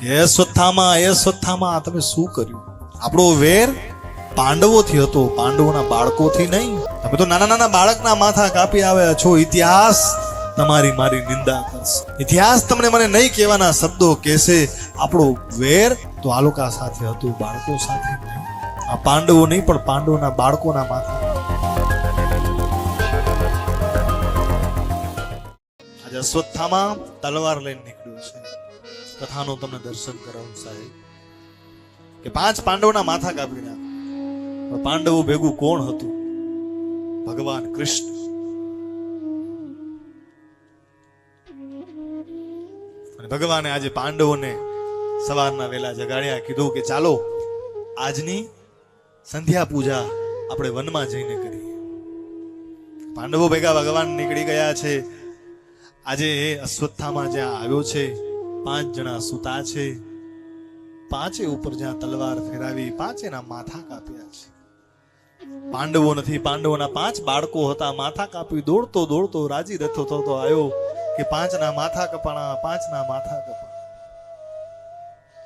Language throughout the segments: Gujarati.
કે એ સ્વથામાં એ સ્વથામાં તમે શું કર્યું? આપણો વેર પાંડવોથી હતો, પાંડવોના બાળકોથી નહીં. તમે તો નાના નાના બાળકના માથા કાપી આવ્યા છો. ઇતિહાસ તમારી મારી નિંદા કરશે. ઇતિહાસ તમને મને નહીં કહેવાના શબ્દો કહેશે. આપણો વેર તો આલોકા સાથે હતો, બાળકો સાથે આ પાંડવો નહીં, પણ પાંડવોના બાળકોના માથા. આજે અશ્વત્થામાં તલવાર લઈને નીકળ્યો છે. કથાનું તમને દર્શન કરાવું સાહેબ. કે પાંચ પાંડવના માથા કાપી નાખ પાંડવો ભેગું કોણ હતું? ભગવાન કૃષ્ણ. અને ભગવાને આજે પાંડવોને સવારના વેલા જગાડ્યા, કીધું કે ચાલો, આજની સંધ્યા પૂજા આપણે વનમાં જઈને કરીએ. પાંડવો ભેગા ભગવાન નીકળી ગયા છે. આજે એ અશ્વત્થામાં જ્યાં આવ્યો છે પાંચ જણા સુતા છે. પાંચે ઉપર જ્યાં તલવાર ફેરાવી પાંચેના માથા કાપ્યા છે. પાંડવો નથી, પાંડવોના પાંચ બાળકો હતા. માથા કાપી દોડતો દોડતો રાજી રથો થતો આવ્યો કે પાંચના માથા કપાણા, પાંચના માથા કપાણા.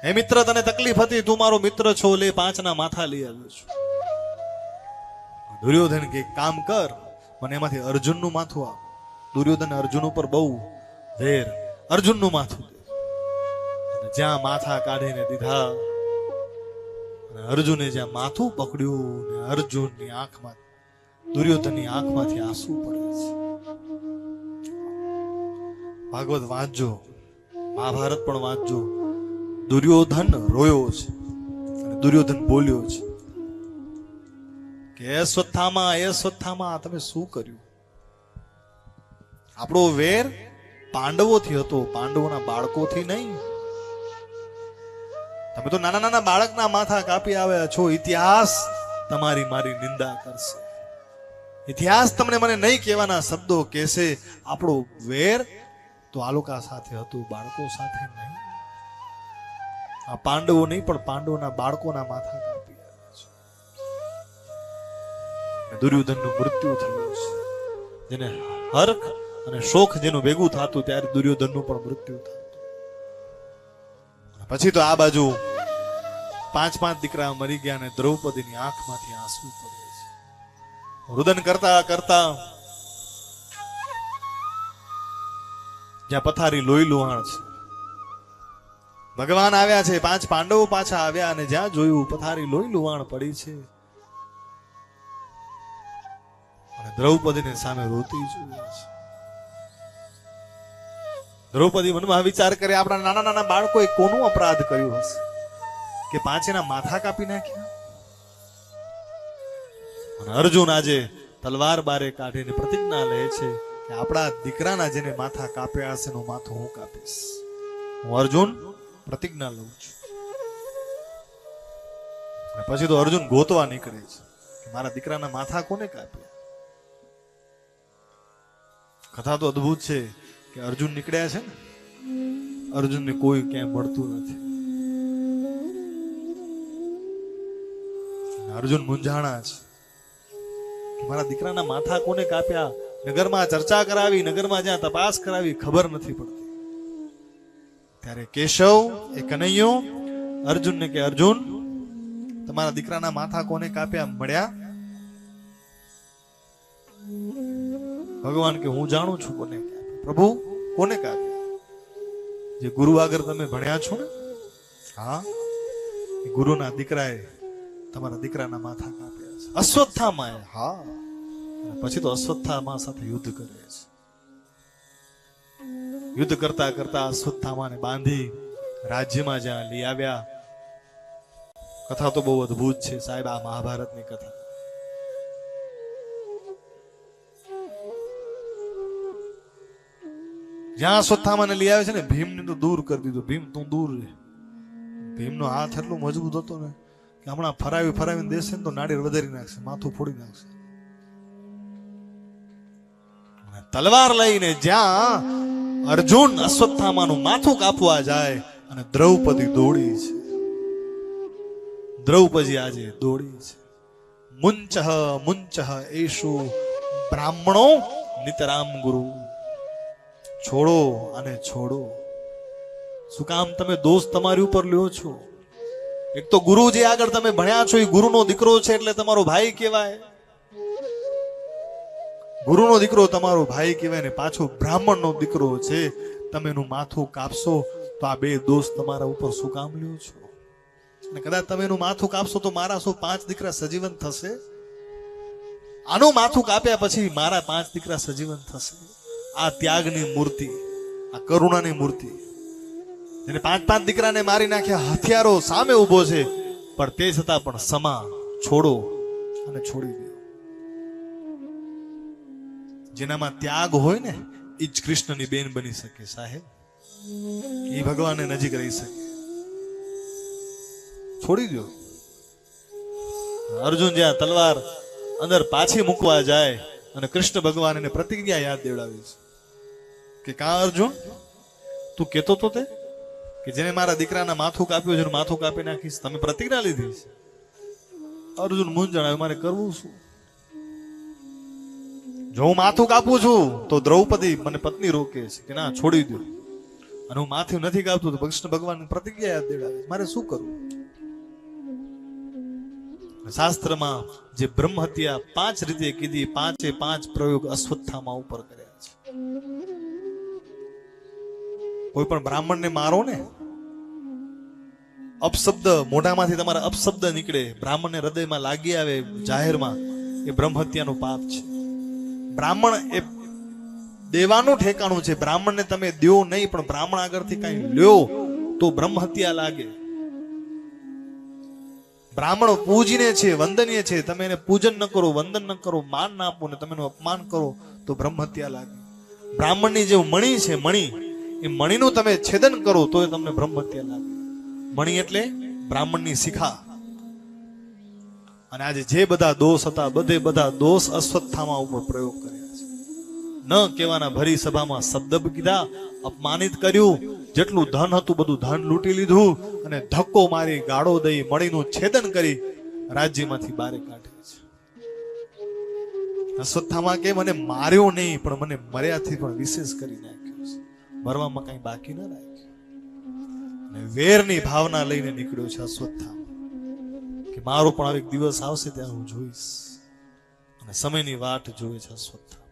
હે મિત્ર, તને તકલીફ હતી? તું મારો મિત્ર છો, લે પાંચના માથા લઈ આવ્યો છું. દુર્યોધન કે, કામ કર, મને એમાંથી અર્જુનનું માથું આપ. દુર્યોધન અર્જુન ઉપર બહુ વેર, અર્જુનનું માથું જ્યાં માથા કાઢીને દીધા. અને અર્જુને જ્યાં માથું પકડ્યું ને અર્જુનની આંખમાં, દુર્યોધનની આંખમાંથી આંસુ પડે છે. ભાગવત વાંચજો, મહાભારત પણ વાંચજો. દુર્યોધન રોયો છે અને દુર્યોધન બોલ્યો છે કે, એ સ્વથામાં એ સ્વથામાં તમે શું કર્યું? આપણો વેર પાંડવોથી હતો, પાંડવોના બાળકોથી નહીં. તમે તો નાના નાના બાળકના માથા કાપી આવ્યા છો. ઇતિહાસ તમારી મારી નિંદા કરશે. ઇતિહાસ તમને મને નહીં કહેવાના શબ્દો કહેશે. આપણો વેર તો આલોકા સાથે હતું, બાળકો સાથે નહીં. આ પાંડવો નહીં, પણ પાંડવોના બાળકોના માથા કાપી આવ્યા છે. દુર્યોધનનું મૃત્યુ થયું છે. જેને હર્ખ અને શોખ જેનું ભેગું થતું, ત્યારે દુર્યોધનનું પણ મૃત્યુ થતું. પછી તો આ બાજુ પાંચ પાંચ દીકરા મરી ગયા અને દ્રૌપદીની આંખમાંથી આંસુ પડે છે. રુદન કરતા કરતા જ્યાં પથારી લોહી લુહાણ છે. ભગવાન આવ્યા છે, પાંચ પાંડવો પાછા આવ્યા અને જ્યાં જોયું પથારી લોહી લુહાણ પડી છે. અને દ્રૌપદીને સામે રોતી જોઈએ છે. દ્રૌપદી મનમાં વિચાર કરે આપણા નાના નાના બાળકોએ કોનું અપરાધ કર્યું હશે? કે પાંચેના માથા કાપી નાખ્યા? અને અર્જુન આજે તલવાર બારે કાઢીને પ્રતિજ્ઞા લે છે કે આપણા દીકરાના જેને માથા કાપ્યા હશે એનું માથું હું કાપીશ. હું અર્જુન પ્રતિજ્ઞા લઉં છું. પછી તો અર્જુન ગોતવા નીકળે છે કે મારા દીકરાના માથા કોને કાપ્યા? કથા તો અદ્ભુત છે કે અર્જુન નીકળ્યા છે ને? અર્જુનને કોઈ ક્યાંય મળતું નથી. અર્જુન મુંજાણા છે. મારા દીકરાના માથા કોને કાપ્યા? નગરમાં ચર્ચા કરાવી, નગરમાં જ્યાં તપાસ કરાવી, ખબર નથી પડતી. ત્યારે કેશવ, એ કનૈયો, અર્જુનને કે, અર્જુન, તમારા દીકરાના માથા કોને કાપ્યા? મળ્યા? ભગવાન કે, હું જાણું છું કોને પ્રભુ, કોને કાપ્યા? જે ગુરુ આગળ તમે ભણ્યા છો ને? હા. ગુરુના દીકરાએ તમારા દીકરાના માથા કાપ્યા છે. અશ્વત્થામાં હા. પછી તો અશ્વત્થામાં સાથે યુદ્ધ કરે છે. યુદ્ધ કરતા કરતા અશ્વત્થામાને બાંધી રાજ્યમાં જ્યાં લઈ આવ્યા. કથા તો બહુ અદ્ભુત છે, સાહેબ, આ મહાભારતની કથા. જ્યાં અશ્વત્થામાને લઈ આવે છે ને, ભીમને તો દૂર કરી દીધો. ભીમ, તું દૂર રહે ભીમનો હાથ એટલો મજબૂત હતો ને. હમણાં ફરાવી ફરાવીને દેશે તો નાડી વધારી નાખશે, માથું ફોડી નાખશે. તલવાર લઈને જ્યાં અર્જુન અશ્વત્થામાનું માથું કાપવા જાય અને દ્રૌપદી દોડી છે. દ્રૌપદી આજે દોડી છે. મુંચહ મુંચહ એશુ બ્રાહ્મણો નિતરામ ગુરુ. છોડો અને છોડો. શું કામ તમે દોષ તમારી ઉપર લ્યો છો? એક તો ગુરુ જે આગળ તમે ભણ્યા છો, એ ગુરુનો દીકરો છે એટલે તમારો ભાઈ કહેવાય. ગુરુનો દીકરો તમારો ભાઈ કહેવાય ને પાછો બ્રાહ્મણનો દીકરો છે. તમે એનું માથું કાપશો તો આ બે દોષ તમારા ઉપર શું કામ લ્યો છો? અને કદાચ તમે એનું માથું કાપશો તો મારા શું પાંચ દીકરા સજીવન થશે? આનું માથું કાપ્યા પછી મારા પાંચ દીકરા સજીવન થશે? આ ત્યાગની મૂર્તિ, આ કરુણાની મૂર્તિ. જેને પાંચ પાંચ દીકરાને મારી નાખ્યા, હથિયારો સામે ઊભો છે. પણ તે છતાં પણ સમા છોડો અને છોડી દો. જેનામાં ત્યાગ હોય ને, એ જ કૃષ્ણની બેન બની શકે સાહેબ. એ ભગવાનને નજીક રહી શકે. છોડી દો. અર્જુન જ્યાં તલવાર અંદર પાછી મૂકવા જાય અને કૃષ્ણ ભગવાન એને પ્રતિજ્ઞા યાદ દેવડાવી છે. કે કા અર્જુન, તું કેતો તો તે? કે જેને મારા દીકરાના માથું કાપ્યું છે માથું કાપી નાખીશ. તમે પ્રતિજ્ઞા લીધી છે. અર્જુન મૂંઝણ મારે કરવું શું? જો હું માથું કાપું છું, તો દ્રૌપદી મને પત્ની રોકે છે કે ના, છોડી દો. અને હું માથું નથી કાપતું, તો કૃષ્ણ ભગવાન પ્રતિજ્ઞા યાદ દેડાવે મારે શું કરવું? શાસ્ત્રમાં જે બ્રહ્મ હત્યા પાંચ રીતે કીધી, પાંચે પાંચ પ્રયોગ અશ્વત્થામાં ઉપર કર્યા છે. કોઈ પણ બ્રાહ્મણને મારો ને, અપશબ્દ મોઢામાંથી તમારા અપશબ્દ નીકળે, બ્રાહ્મણને હૃદયમાં લાગી આવે જાહેરમાં, એ બ્રહ્મ હત્યાનું પાપ છે. બ્રાહ્મણ એ દેવાનું ઠેકાણું છે. બ્રાહ્મણને તમે દેવો નહીં, પણ બ્રાહ્મણ આગળથી કઈ લ્યો, તો બ્રહ્મહત્યા લાગે. બ્રાહ્મણ પૂજીને છે, વંદનીય છે. તમે એને પૂજન ન કરો, વંદન ન કરો, માન ના આપો ને તમે એનું અપમાન કરો, તો બ્રહ્મ હત્યા લાગે. બ્રાહ્મણની જે મણી છે, મણી. એ મણીનું તમે છેદન કરો તો એ તમને બ્રહ્મ હત્યા લાગે મણી એટલે બ્રાહ્મણની શિખા. અને આજે જે બધા દોષ હતા, બધે બધા દોષ અશ્વત્થામા ઉપર પ્રયોગ કર્યા છે. ન કહેવાના ભરી સભામાં શબ્દ કીધા, અપમાનિત કર્યું, જેટલું ધન હતું બધું ધન લૂંટી લીધું, અને ધક્કો મારી ગાળો દઈ મણીનું છેદન કરી રાજ્યમાંથી બારે કાઢે છે. અશ્વત્થામાં કે, મને માર્યો નહીં, પણ મને મર્યાથી પણ વિશેષ કરી નાખ્યો. મરવામાં કઈ બાકી ન રાખ્યું અને વેરની ભાવના લઈને નીકળ્યો છે અશ્વત્થામા કે મારો પણ આવી એક દિવસ આવશે ત્યારે હું જોઈશ. અને સમયની વાટ જોવે છે અશ્વત્થામા